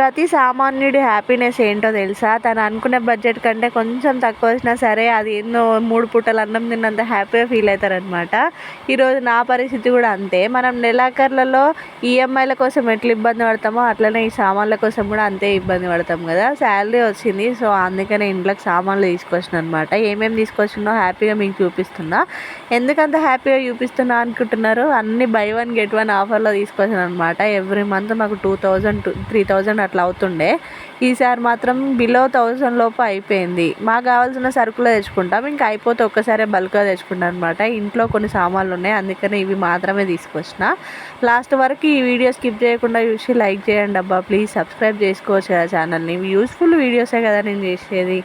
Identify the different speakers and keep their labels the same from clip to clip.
Speaker 1: ప్రతి సామాన్యుడి హ్యాపీనెస్ ఏంటో తెలుసా? తను అనుకునే బడ్జెట్ కంటే కొంచెం తక్కువ వచ్చినా సరే అది ఎన్నో మూడు పూటలు అన్నం తిన్నంత హ్యాపీగా ఫీల్ అవుతారనమాట ఈరోజు నా పరిస్థితి కూడా అంతే. మనం నెలాఖర్లలో ఈఎంఐల కోసం ఎట్లా ఇబ్బంది పడతామో అట్లనే ఈ సామాన్ల కోసం కూడా అంతే ఇబ్బంది పడతాం కదా. శాలరీ వచ్చింది సో అందుకనే ఇంట్లోకి సామాన్లు తీసుకొచ్చిన అనమాట ఏమేమి తీసుకొచ్చినో హ్యాపీగా మీకు చూపిస్తున్నా. ఎందుకంత హ్యాపీగా చూపిస్తున్నా అనుకుంటున్నారు? అన్ని బై వన్ గెట్ వన్ ఆఫర్లో తీసుకొచ్చిన అనమాట ఎవ్రీ మంత్ మాకు two thousand two three thousand అట్లా అవుతుండే. ఈసారి మాత్రం బిలో థౌజండ్ లోపు అయిపోయింది. మాకు కావాల్సిన సరుకులు తెచ్చుకుంటాం. ఇంకా అయిపోతే ఒక్కసారే బల్క్గా తెచ్చుకుంటాం అనమాట ఇంట్లో కొన్ని సామాన్లు ఉన్నాయి. అందుకని ఇవి మాత్రమే తీసుకొచ్చిన. లాస్ట్ వరకు ఈ వీడియో స్కిప్ చేయకుండా చూసి లైక్ చేయండి అబ్బా. ప్లీజ్ సబ్స్క్రైబ్ చేసుకోవచ్చు కదా ఛానల్ని యూస్ఫుల్ వీడియోసే కదా నేను చేసేది.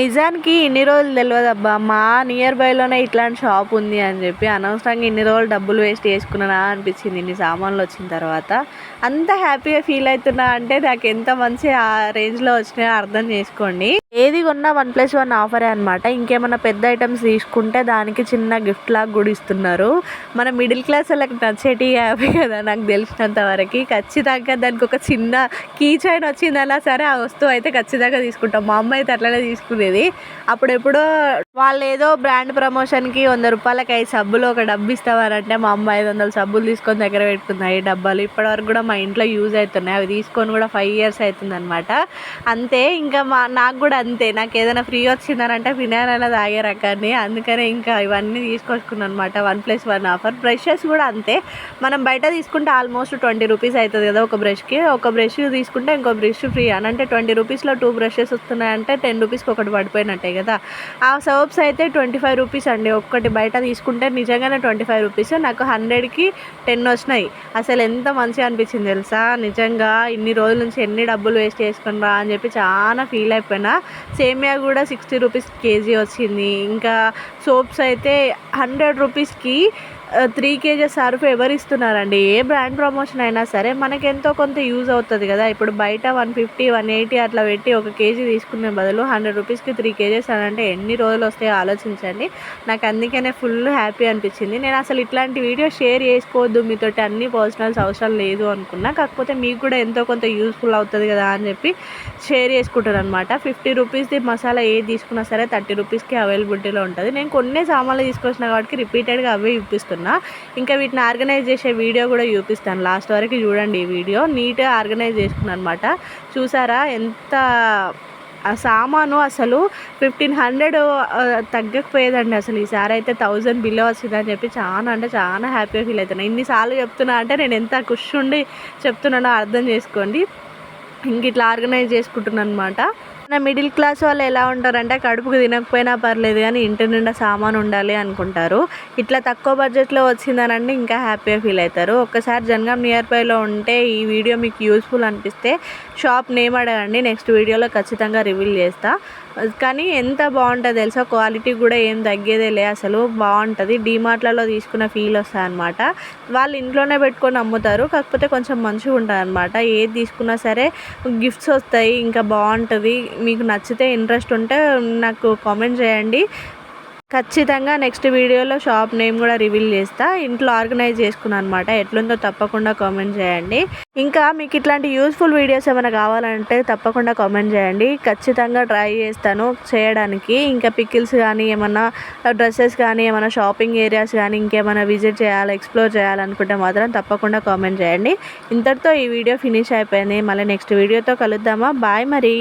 Speaker 1: నిజానికి ఇన్ని రోజులు తెలియదు అబ్బా మా నియర్ బైలోనే ఇట్లాంటి షాప్ ఉంది అని చెప్పి అనవసరంగా ఇన్ని రోజులు డబ్బులు వేస్ట్ చేసుకున్నానా అనిపించింది ఇన్ని సామాన్లు వచ్చిన తర్వాత. అంత హ్యాపీగా ఫీల్ అవుతున్నా అంటే నాకు ఎంత మంచి ఆ రేంజ్లో వచ్చినాయో అర్థం చేసుకోండి. ఏది కొన్నా వన్ ప్లస్ వన్ ఆఫరే అనమాట ఇంకేమైనా పెద్ద ఐటమ్స్ తీసుకుంటే దానికి చిన్న గిఫ్ట్ లాగా కూడా ఇస్తున్నారు. మన మిడిల్ క్లాస్ వాళ్ళకి నచ్చేటి హ్యాపీ కదా నాకు తెలిసినంత వరకు. ఖచ్చితంగా దానికి ఒక చిన్న కీ చైన్ వచ్చిందన్నా సరే ఆ వస్తువు అయితే ఖచ్చితంగా తీసుకుంటాం. మా అమ్మ అయితే అట్లనే ఇది అప్పుడెప్పుడో వాళ్ళు ఏదో బ్రాండ్ ప్రమోషన్కి వంద రూపాయలకి ఐదు సబ్బులు ఒక డబ్బు ఇస్తావారంటే మా అమ్మ ఐదు వందల సబ్బులు తీసుకొని దగ్గర పెట్టుకున్నాయి డబ్బాలు. ఇప్పటివరకు కూడా మా ఇంట్లో యూజ్ అవుతున్నాయి. అవి తీసుకొని కూడా ఫైవ్ ఇయర్స్ అవుతుంది అనమాట అంతే ఇంకా మా నాకు కూడా అంతే. నాకు ఏదైనా ఫ్రీ వచ్చిందనంటే ఫినాయిల్ తాగే రకాన్ని అందుకనే ఇంకా ఇవన్నీ తీసుకొచ్చుకున్నాను అనమాట one plus one offer brushes కూడా అంతే. మనం బయట తీసుకుంటే ఆల్మోస్ట్ ట్వంటీ రూపీస్ అవుతుంది కదా ఒక బ్రష్కి ఒక బ్రష్ తీసుకుంటే ఇంకో బ్రష్ ఫ్రీ అని అంటే ట్వంటీ రూపీస్లో టూ బ్రషెస్ వస్తున్నాయంటే టెన్ రూపీస్కి ఒకటి పడిపోయినట్టే కదా. ఆ సోప్స్ అయితే ట్వంటీ ఫైవ్ రూపీస్ అండి. ఒక్కటి బయట తీసుకుంటే నిజంగానే ట్వంటీ ఫైవ్ రూపీస్ నాకు హండ్రెడ్కి టెన్ వచ్చినాయి. అసలు ఎంత మంచిగా అనిపించింది తెలుసా? నిజంగా ఇన్ని రోజుల నుంచి ఎన్ని డబ్బులు వేస్ట్ చేసుకున్నా అని చెప్పి చాలా ఫీల్ అయిపోయినా. సేమియా కూడా సిక్స్టీ రూపీస్ కేజీ వచ్చింది. ఇంకా సోప్స్ అయితే హండ్రెడ్ రూపీస్కి త్రీ కేజెస్ సర్ఫ్ ఎవరు ఇస్తున్నారండి ఏ బ్రాండ్ ప్రమోషన్ అయినా సరే మనకి ఎంతో కొంత యూజ్ అవుతుంది కదా. ఇప్పుడు బయట వన్ ఫిఫ్టీ వన్ ఎయిటీ అట్లా పెట్టి ఒక కేజీ తీసుకునే బదులు హండ్రెడ్ రూపీస్కి త్రీ కేజెస్ అని అంటే ఎన్ని రోజులు వస్తాయో ఆలోచించండి. నాకు అందుకనే ఫుల్ హ్యాపీ అనిపించింది. నేను అసలు ఇట్లాంటి వీడియో షేర్ చేసుకోవద్దు. మీతోటి అన్ని పర్సనల్స్ అవసరం లేదు అనుకున్నా. కాకపోతే మీకు కూడా ఎంతో కొంత యూస్ఫుల్ అవుతుంది కదా అని చెప్పి షేర్ చేసుకుంటాను అనమాట ఫిఫ్టీ రూపీస్ది మసాలా ఏది తీసుకున్నా సరే థర్టీ రూపీస్కి అవైలబిలిటీలో ఉంటుంది. నేను కొన్ని సామాన్లు తీసుకొచ్చిన కాబట్టి రిపీటెడ్గా అవే చూపిస్తున్నాను ఇంకా వీటిని ఆర్గనైజ్ చేసే వీడియో కూడా చూపిస్తాను. లాస్ట్ వరకు చూడండి ఈ వీడియో. నీట్గా ఆర్గనైజ్ చేసుకున్నాను అనమాట చూసారా ఎంత ఆ సామాను అసలు ఫిఫ్టీన్ హండ్రెడ్ తగ్గకపోయేదండి అసలు. ఈసారి అయితే థౌజండ్ బిలో వచ్చిందని చెప్పి చాలా అంటే చాలా హ్యాపీగా ఫీల్ అవుతున్నాను ఇన్నిసార్లు చెప్తున్నా అంటే నేను ఎంత ఖుషి ఉండి చెప్తున్నానో అర్థం చేసుకోండి. ఇంక ఇట్లా ఆర్గనైజ్ చేసుకుంటున్నాను అనమాట మన మిడిల్ క్లాస్ వాళ్ళు ఎలా ఉంటారంటే కడుపుకు తినకపోయినా పర్లేదు కానీ ఇంటి నిండా సామాన్ ఉండాలి అనుకుంటారు. ఇట్లా తక్కువ బడ్జెట్లో వచ్చిందనండి ఇంకా హ్యాపీగా ఫీల్ అవుతారు. ఒక్కసారి జనగాం నియర్ బైలో ఉంటే ఈ వీడియో మీకు యూస్ఫుల్ అనిపిస్తే షాప్ నేమ్ అడగండి నెక్స్ట్ వీడియోలో ఖచ్చితంగా రివీల్ చేస్తా. కానీ ఎంత బాగుంటుంది తెలుసా? క్వాలిటీ కూడా ఏం తగ్గేదే లే అసలు. బాగుంటుంది. డీమార్ట్లలో తీసుకున్న ఫీల్ వస్తుంది అనమాట వాళ్ళు ఇంట్లోనే పెట్టుకొని అమ్ముతారు. కాకపోతే కొంచెం మంచిగా ఉంటుంది అనమాట ఏది తీసుకున్నా సరే గిఫ్ట్స్ వస్తాయి ఇంకా బాగుంటుంది. మీకు నచ్చితే ఇంట్రెస్ట్ ఉంటే నాకు కామెంట్ చేయండి. ఖచ్చితంగా నెక్స్ట్ వీడియోలో షాప్ నేమ్ కూడా రివీల్ చేస్తా. ఇంట్లో ఆర్గనైజ్ చేసుకున్నాను అనమాట ఎట్లుందో తప్పకుండా కామెంట్ చేయండి. ఇంకా మీకు ఇట్లాంటి యూస్ఫుల్ వీడియోస్ ఏమైనా కావాలంటే తప్పకుండా కామెంట్ చేయండి. ఖచ్చితంగా ట్రై చేస్తాను చేయడానికి. ఇంకా పికిల్స్ కానీ ఏమన్నా డ్రెస్సెస్ కానీ ఏమైనా షాపింగ్ ఏరియాస్ కానీ ఇంకేమైనా విజిట్ చేయాలి ఎక్స్ప్లోర్ చేయాలనుకుంటే మాత్రం తప్పకుండా కామెంట్ చేయండి. ఇంతటితో ఈ వీడియో ఫినిష్ అయిపోయింది. మళ్ళీ నెక్స్ట్ వీడియోతో కలుద్దామా? బాయ్ మరి.